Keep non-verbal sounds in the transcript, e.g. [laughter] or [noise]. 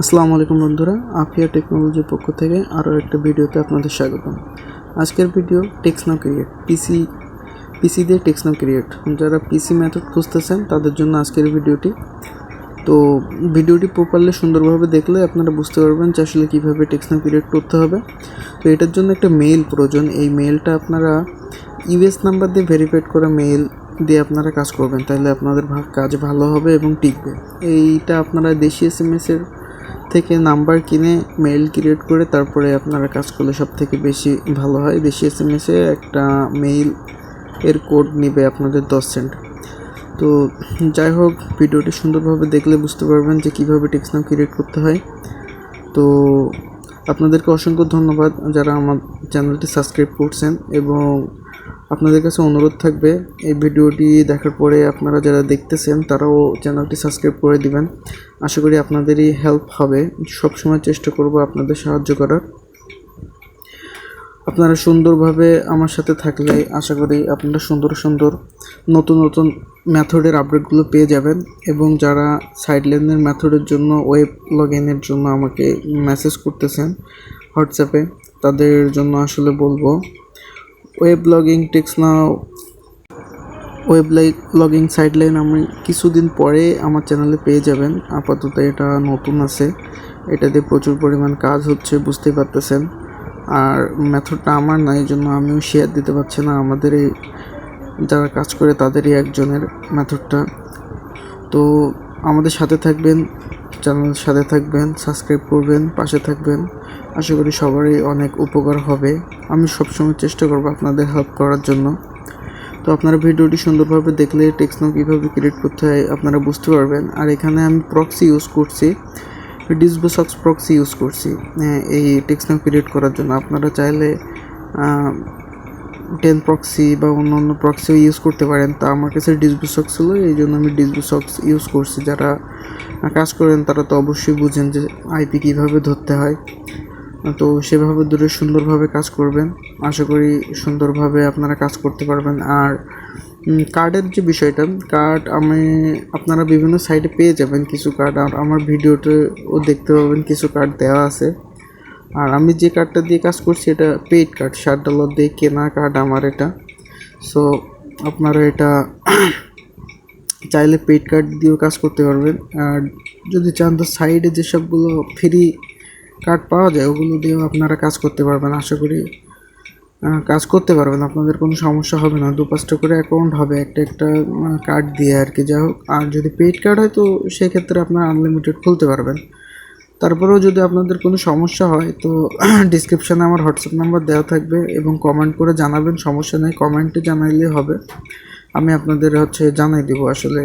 আসসালামু আলাইকুম বন্ধুরা, আফিয়া টেকনোলজির পক্ষ থেকে আরও একটা ভিডিওতে আপনাদের স্বাগতম। আজকের ভিডিও টেক্সনো ক্রিয়েট, পিসি পিসি দিয়ে টেক্সনো ক্রিয়েট। যারা পিসি মেথড খুঁজতেছেন, তাদের জন্য আজকের ভিডিওটি। তো ভিডিওটি প্রপারলি সুন্দরভাবে দেখলে আপনারা বুঝতে পারবেন যে আসলে কীভাবে টেক্সনো ক্রিয়েট করতে হবে। তো এটার জন্য একটা মেইল প্রয়োজন। এই মেইলটা আপনারা ইউএস নাম্বার দিয়ে ভেরিফাইড করা মেইল দিয়ে আপনারা কাজ করবেন। তাহলে আপনাদের কাজ ভালো হবে এবং টিকবে। এইটা আপনারা দেশি এস এম এসের থেকে নাম্বার কিনে মেইল ক্রিয়েট করে তারপরে আপনারা কাজ করলে সব থেকে বেশি ভালো হয়। বেশি এস এম এসে একটা মেইল এর কোড নেবে আপনাদের দশ সেন্ট তো যাই হোক, ভিডিওটি সুন্দরভাবে দেখলে বুঝতে পারবেন যে কীভাবে টেক্সট নাম ক্রিয়েট করতে হয়। তো আপনাদেরকে অসংখ্য ধন্যবাদ যারা আমার চ্যানেলটি সাবস্ক্রাইব করছেন এবং আপনাদের কাছে অনুরোধ থাকবে, এই ভিডিওটি দেখার পরে আপনারা যারা দেখতেছেন, তারাও চ্যানেলটি সাবস্ক্রাইব করে দিবেন। আশা করি আপনাদেরই হেল্প হবে। সবসময় চেষ্টা করব আপনাদের সাহায্য করার। আপনারা সুন্দরভাবে আমার সাথে থাকলে আশা করি আপনারা সুন্দর সুন্দর নতুন নতুন মেথডের আপডেটগুলো পেয়ে যাবেন এবং যারা সাইডলাইনের মেথডের জন্য ওয়েব লগ ইনের জন্য আমাকে মেসেজ করতেছেন হোয়াটসঅ্যাপে তাদের জন্য আসলে বলব ওয়েব লগিং টেক্স নাও ওয়েব লগিং সাইডলাইন আমি কিছুদিন পরে আমার চ্যানেলে পেয়ে যাবেন। আপাতত এটা নতুন আছে। এটাতে প্রচুর পরিমাণ কাজ হচ্ছে, বুঝতেই পারতেছেন। আর মেথডটা আমার না এই জন্য আমিও শেয়ার দিতে পারছি না। আমাদের এই যারা কাজ করে তাদেরই একজনের মেথডটা। তো আমাদের সাথে থাকবেন চ্যানেলের সাথে থাকবেন সাবস্ক্রাইব করবেন, পাশে থাকবেন। আশা করি সবারই অনেক উপকার হবে। আমি সবসময় চেষ্টা করব আপনাদের হেল্প করার জন্য। তো আপনারা ভিডিওটি সুন্দরভাবে দেখলে টেক্সনো কীভাবে ক্রিয়েট করতে হয় আপনারা বুঝতে পারবেন। আর এখানে আমি প্রক্সি ইউজ করছি। ডিসবোসক্স প্রক্সি ইউজ করছি হ্যাঁ, এই টেক্সনো ক্রিয়েট করার জন্য। আপনারা চাইলে টেন প্রক্সি বা অন্য অন্য প্রক্সিও ইউজ করতে পারেন। তা আমার কাছে ডিসবোসক্স ছিল এই জন্য আমি ডিসবোসক্স ইউজ করছি। যারা কাজ করেন তারা তো অবশ্যই বুঝেন যে আইপি কীভাবে ধরতে হয়। তো সেভাবে দূরে সুন্দরভাবে কাজ করবেন। আশা করি সুন্দরভাবে আপনারা কাজ করতে পারবেন। আর কার্ডের যে বিষয়টা কার্ড আমি, আপনারা বিভিন্ন সাইটে পেয়ে যাবেন কিছু কার্ড আর আমার ভিডিওতে ও দেখতে পাবেন কিছু কার্ড দেওয়া আছে। আর আমি যে কার্ডটা দিয়ে কাজ করছি, এটা পেইড কার্ড ষাট ডলার দিয়ে কেনা কার্ড আমার এটা। সো আপনারা এটা [coughs] চাইলে পেইড কার্ড দিয়েও কাজ করতে পারবেন। আর যদি চান তো সাইডে যেসবগুলো ফ্রি কার্ড পাওয়া যায়, ওগুলো দিয়েও আপনারা কাজ করতে পারবেন, আশা করি কাজ করতে পারবেন, আপনাদের কোনো সমস্যা হবে না। দু পাঁচটা করে অ্যাকাউন্ট হবে, একটা একটা কার্ড দিয়ে আর কি যা হোক। আর যদি পেইড কার্ড হয় তো সেক্ষেত্রে আপনারা আনলিমিটেড খুলতে পারবেন। তারপরেও যদি আপনাদের কোনো সমস্যা হয় তো [clears throat] ডিসক্রিপশানে আমার হোয়াটসঅ্যাপ নাম্বার দেওয়া থাকবে এবং কমেন্ট করে জানাবেন, সমস্যা নেই। কমেন্টে জানাইলে হবে। আমি আপনাদের হচ্ছে জানাই দেবো আসলে।